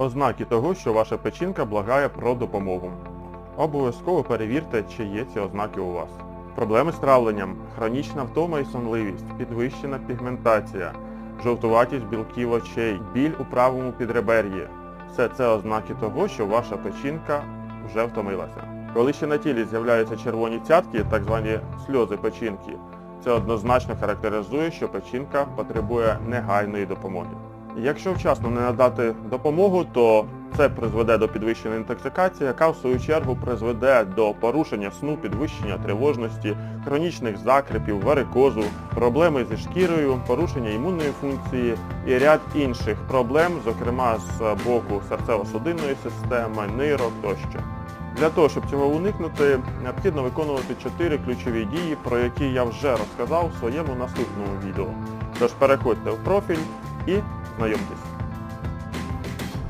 Ознаки того, що ваша печінка благає про допомогу. Обов'язково перевірте, чи є ці ознаки у вас. Проблеми з травленням, хронічна втома і сонливість, підвищена пігментація, жовтуватість білків очей, біль у правому підребер'ї. Все це ознаки того, що ваша печінка вже втомилася. Коли ще на тілі з'являються червоні цятки, так звані сльози печінки, це однозначно характеризує, що печінка потребує негайної допомоги. Якщо вчасно не надати допомогу, то це призведе до підвищеної інтоксикації, яка в свою чергу призведе до порушення сну, підвищення тривожності, хронічних закрепів, варикозу, проблеми зі шкірою, порушення імунної функції і ряд інших проблем, зокрема з боку серцево-судинної системи, нирок тощо. Для того, щоб цього уникнути, необхідно виконувати чотири ключові дії, про які я вже розказав у своєму наступному відео. Тож переходьте в профіль і の読みです。